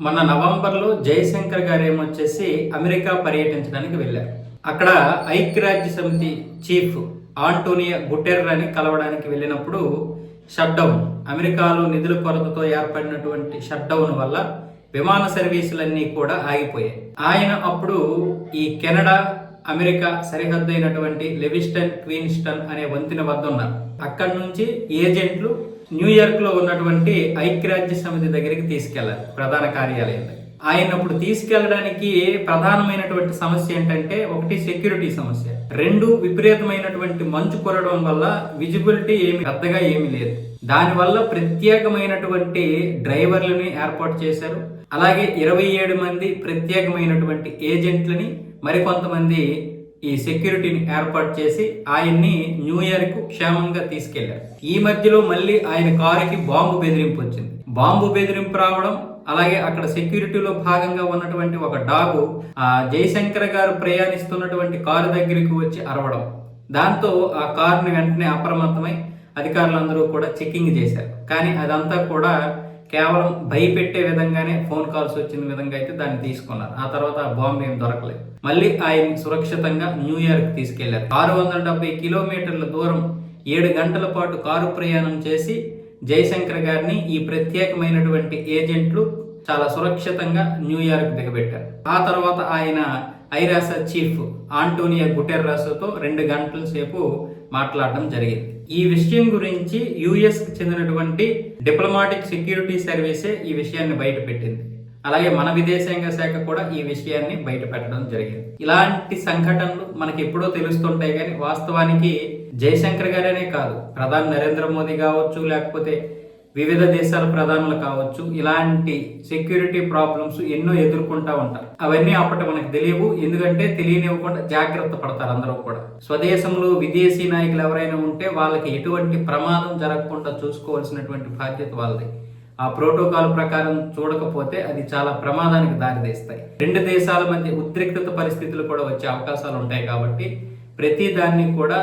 మన నవంబర్లో జయశంకర్ గారు ఏమొచ్చేసి అమెరికా పర్యటించడానికి వెళ్ళారు. అక్కడ ఐక్యరాజ్య సమితి చీఫ్ ఆంటోనియా గుటెర్రని కలవడానికి వెళ్ళినప్పుడు షట్డౌన్ అమెరికాలో నిధుల కొరతతో ఏర్పడినటువంటి షట్డౌన్ వల్ల విమాన సర్వీసులన్నీ కూడా ఆగిపోయాయి. ఆయన అప్పుడు ఈ కెనడా అమెరికా సరిహద్దు అయినటువంటి లెవిస్టన్ క్వీన్స్టన్ అనే వంతెన వద్ద ఉన్నారు. అక్కడి నుంచి ఏజెంట్లు న్యూయార్క్లో ఉన్నటువంటి ఐక్యరాజ్య సమితి దగ్గరికి తీసుకెళ్ళారు ప్రధాన కార్యాలయం ఆయన అప్పుడు తీసుకెళ్ళడానికి ప్రధానమైనటువంటి సమస్య ఏంటంటే ఒకటి సెక్యూరిటీ సమస్య. రెండు విపరీతమైనటువంటి మంచు కురడం వల్ల విజిబిలిటీ ఏమి పెద్దగా ఏమీ లేదు. దానివల్ల ప్రత్యేకమైనటువంటి డ్రైవర్లని ఏర్పాటు చేశారు. అలాగే ఇరవై ఏడు మంది ప్రత్యేకమైనటువంటి ఏజెంట్లని మరికొంతమంది ఈ సెక్యూరిటీని ఏర్పాటు చేసి ఆయన్ని న్యూ ఇయర్కు క్షేమంగా తీసుకెళ్ళారు. ఈ మధ్యలో మళ్ళీ ఆయన కారుకి బాంబు బెదిరింపు వచ్చింది. బాంబు బెదిరింపు రావడం అలాగే అక్కడ సెక్యూరిటీలో భాగంగా ఉన్నటువంటి ఒక డాగు ఆ జయశంకర్ గారు ప్రయాణిస్తున్నటువంటి కారు దగ్గరికి వచ్చి అరవడం. దాంతో ఆ కారుని వెంటనే అప్రమత్తమై అధికారులందరూ కూడా చెకింగ్ చేశారు. కానీ అదంతా కూడా కేవలం భయపెట్టే విధంగానే ఫోన్ కాల్స్ వచ్చిన విధంగా అయితే దాన్ని తీసుకున్నారు. ఆ తర్వాత ఆ బాంబు ఏం దొరకలేదు. మళ్ళీ ఆయన సురక్షితంగా న్యూయార్క్ తీసుకెళ్ళారు. ఆరు వందల డెబ్బై కిలోమీటర్ల దూరం ఏడు గంటల పాటు కారు ప్రయాణం చేసి జయశంకర్ గారిని ఈ ప్రత్యేకమైనటువంటి ఏజెంట్లు చాలా సురక్షితంగా న్యూయార్క్ దిగబెట్టారు. ఆ తర్వాత ఆయన ఐరాస చీఫ్ ఆంటోనియా గుటెర్రాసుతో రెండు గంటల సేపు మాట్లాడడం జరిగింది. ఈ విషయం గురించి యుఎస్ చెందినటువంటి డిప్లొమాటిక్ సెక్యూరిటీ సర్వీసే ఈ విషయాన్ని బయటపెట్టింది అలాగే మన విదేశాంగ శాఖ కూడా ఈ విషయాన్ని బయట పెట్టడం జరిగింది. ఇలాంటి సంఘటనలు మనకి ఎప్పుడో తెలుస్తుంటాయి కానీ వాస్తవానికి జయశంకర్ గారనే కాదు ప్రధాని నరేంద్ర మోదీ కావచ్చు లేకపోతే వివిధ దేశాల ప్రధానులు కావచ్చు ఇలాంటి సెక్యూరిటీ ప్రాబ్లమ్స్ ఎన్నో ఎదుర్కొంటా ఉంటారు. అవన్నీ అప్పటి మనకు తెలియవు ఎందుకంటే తెలియనివ్వకుండా జాగ్రత్త పడతారు అందరూ కూడా. స్వదేశంలో విదేశీ నాయకులు ఎవరైనా ఉంటే వాళ్ళకి ఎటువంటి ప్రమాదం జరగకుండా చూసుకోవాల్సినటువంటి బాధ్యత వాళ్ళది. ఆ ప్రోటోకాల్ ప్రకారం చూడకపోతే అది చాలా ప్రమాదానికి దారితీస్తాయి రెండు దేశాల మధ్య ఉద్రిక్తత పరిస్థితులు కూడా వచ్చే అవకాశాలు ఉంటాయి కాబట్టి ప్రతి దాన్ని కూడా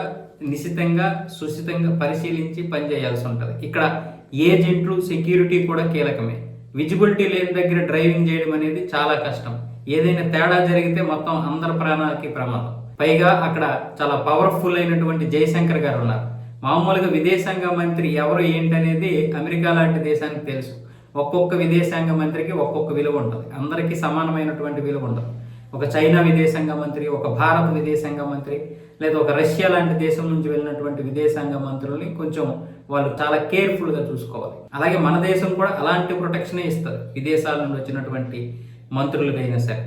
నిశితంగా సుశితంగా పరిశీలించి పనిచేయాల్సి ఉంటుంది. ఇక్కడ ఏజెంట్లు సెక్యూరిటీ కూడా కీలకమే. విజిబిలిటీ లేని దగ్గర డ్రైవింగ్ చేయడం అనేది చాలా కష్టం. ఏదైనా తేడా జరిగితే మొత్తం అందరి ప్రాణాలకి ప్రమాదం. పైగా అక్కడ చాలా పవర్ఫుల్ అయినటువంటి జయశంకర్ గారు ఉన్నారు. మామూలుగా విదేశాంగ మంత్రి ఎవరు ఏంటనేది అమెరికా లాంటి దేశానికి తెలుసు. ఒక్కొక్క విదేశాంగ మంత్రికి ఒక్కొక్క విలువ ఉంటుంది. అందరికీ సమానమైనటువంటి విలువ ఉంటుంది ఒక చైనా విదేశాంగ మంత్రి ఒక భారత విదేశాంగ మంత్రి లేదా ఒక రష్యా లాంటి దేశం నుంచి వెళ్ళినటువంటి విదేశాంగ మంత్రుల్ని కొంచెం వాళ్ళు చాలా కేర్ఫుల్గా చూసుకోవాలి. అలాగే మన దేశం కూడా అలాంటి ప్రొటెక్షనే ఇస్తారు విదేశాల నుండి వచ్చినటువంటి మంత్రులకైనా సరే.